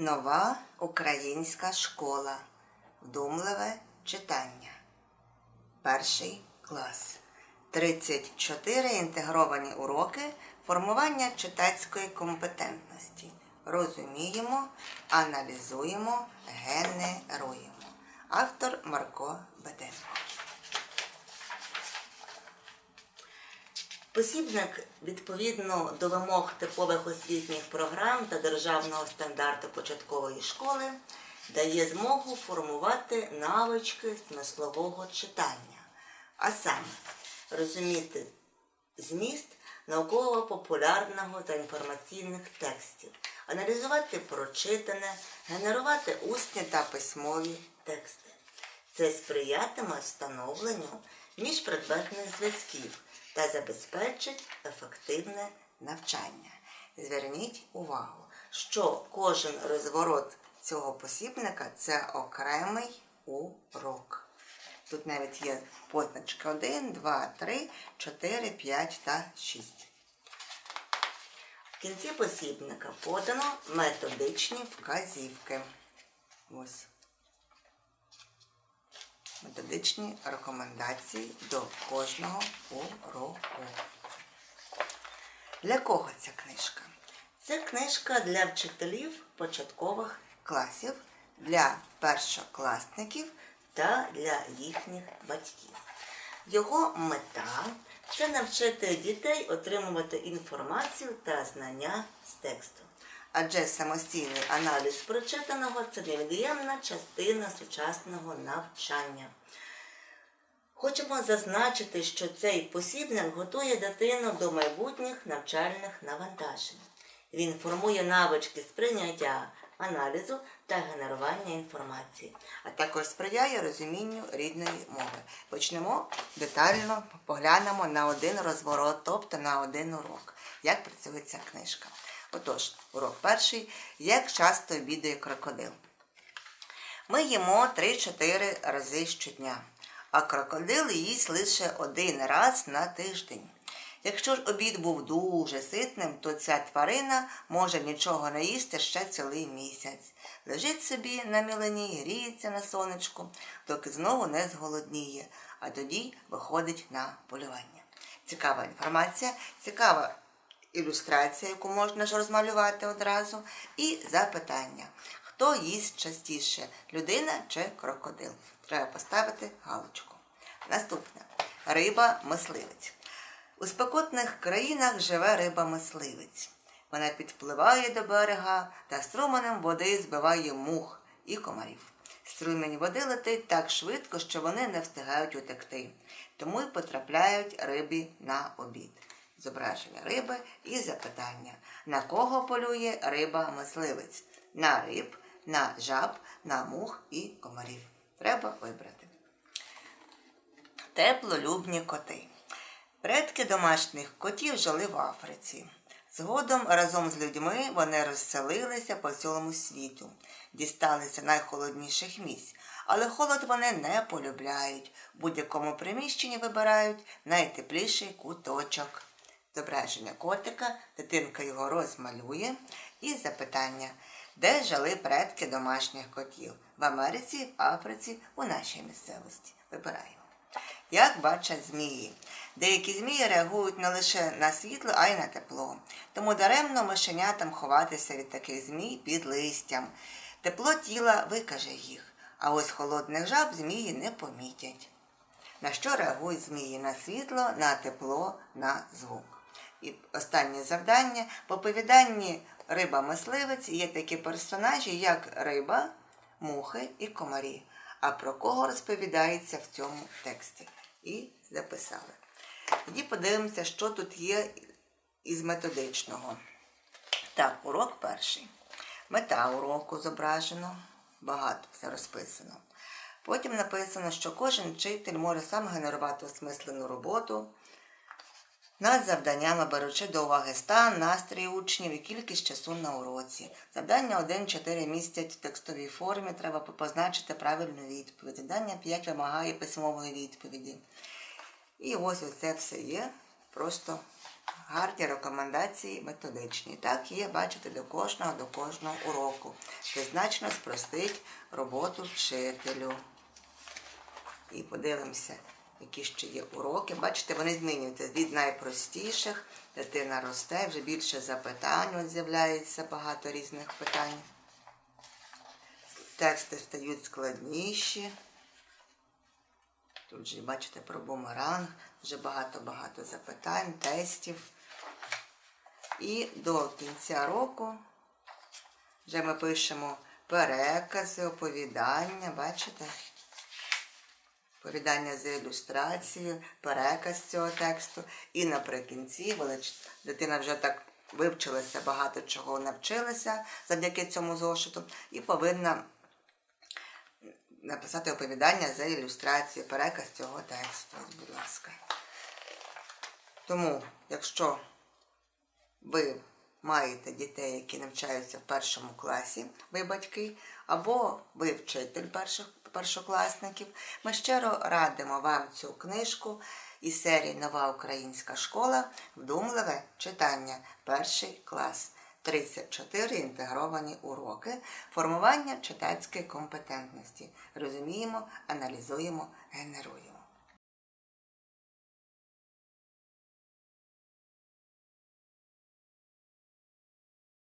Нова українська школа. Вдумливе читання. Перший клас. 34 інтегровані уроки формування читацької компетентності. Розуміємо, аналізуємо, генеруємо. Автор Марко Беденко. Посібник відповідно до вимог типових освітніх програм та державного стандарту початкової школи дає змогу формувати навички смислового читання, а саме розуміти зміст науково-популярного та інформаційних текстів, аналізувати прочитане, генерувати усні та письмові тексти. Це сприятиме встановленню міжпредметних зв'язків та забезпечить ефективне навчання. Зверніть увагу, що кожен розворот цього посібника це окремий урок. Тут навіть є позначки 1, 2, 3, 4, 5 та 6. В кінці посібника подано методичні вказівки. Ось методичні рекомендації до кожного уроку. Для кого ця книжка? Це книжка для вчителів початкових класів, для першокласників та для їхніх батьків. Його мета це навчити дітей отримувати інформацію та знання з тексту. Адже самостійний аналіз прочитаного це невід'ємна частина сучасного навчання. Хочемо зазначити, що цей посібник готує дитину до майбутніх навчальних навантажень. Він формує навички сприйняття, аналізу та генерування інформації, а також сприяє розумінню рідної мови. Почнемо детально поглянемо на один розворот, тобто на один урок, як працює ця книжка. Отож, урок перший. Як часто обідає крокодил? Ми їмо 3-4 рази щодня, а крокодил їсть лише один раз на тиждень. Якщо ж обід був дуже ситним, то ця тварина може нічого не їсти ще цілий місяць. Лежить собі на мілині, гріється на сонечку, доки знову не зголодніє, а тоді виходить на полювання. Цікава інформація, цікава ілюстрація, яку можна ж розмалювати одразу, і запитання. Хто їсть частіше, людина чи крокодил? Треба поставити галочку. Наступне риба-мисливець. У спекотних країнах живе риба-мисливець. Вона підпливає до берега та струменем води збиває мух і комарів. Струмінь води летить так швидко, що вони не встигають утекти, тому й потрапляють рибі на обід. Зображення риби і запитання, на кого полює риба-мисливець? На риб, на жаб, на мух і комарів. Треба вибрати. Теплолюбні коти. Предки домашніх котів жили в Африці. Згодом разом з людьми вони розселилися по цілому світу, дісталися найхолодніших місць, але холод вони не полюбляють. В будь-якому приміщенні вибирають найтепліший куточок. Зображення котика, дитинка його розмалює. І запитання, де жили предки домашніх котів? В Америці, в Африці, у нашій місцевості. Вибираємо. Як бачать змії. Деякі змії реагують не лише на світло, а й на тепло. Тому даремно мишенятам ховатися від таких змій під листям. Тепло тіла викаже їх, а ось холодних жаб змії не помітять. На що реагують змії? На світло, на тепло, на звук. І останнє завдання в оповіданні риба-мисливець є такі персонажі, як риба, мухи і комарі. А про кого розповідається в цьому тексті? І записали. Тоді подивимося, що тут є із методичного. Так, урок перший. Мета уроку зображено, багато все розписано. Потім написано, що кожен вчитель може сам генерувати осмислену роботу над завданнями, беручи до уваги стан, настрій учнів і кількість часу на уроці. Завдання 1-4 містять в текстовій формі, треба позначити правильну відповідь. Завдання 5 вимагає письмової відповіді. І ось оце все є. Просто гарні рекомендації методичні. Так, є, бачите, до кожного, до кожного уроку. Це значно спростить роботу вчителю. І подивимося, які ще є уроки. Бачите, вони змінюються від найпростіших. Дитина росте, вже більше запитань, от з'являється багато різних питань. Тексти стають складніші. Тут же бачите про бумеранг, вже багато-багато запитань, тестів. І до кінця року вже ми пишемо перекази, оповідання, бачите? Оповідання з ілюстрацією, переказ цього тексту. І наприкінці, дитина вже так вивчилася, багато чого навчилася завдяки цьому зошиту, і повинна написати оповідання за ілюстрацією, переказ цього тексту, будь ласка. Тому, якщо ви маєте дітей, які навчаються в першому класі, ви батьки, або ви вчитель перших, першокласників, ми щиро радимо вам цю книжку із серії Нова українська школа Вдумливе читання. Перший клас. 34 інтегровані уроки, формування читацької компетентності. Розуміємо, аналізуємо, генеруємо.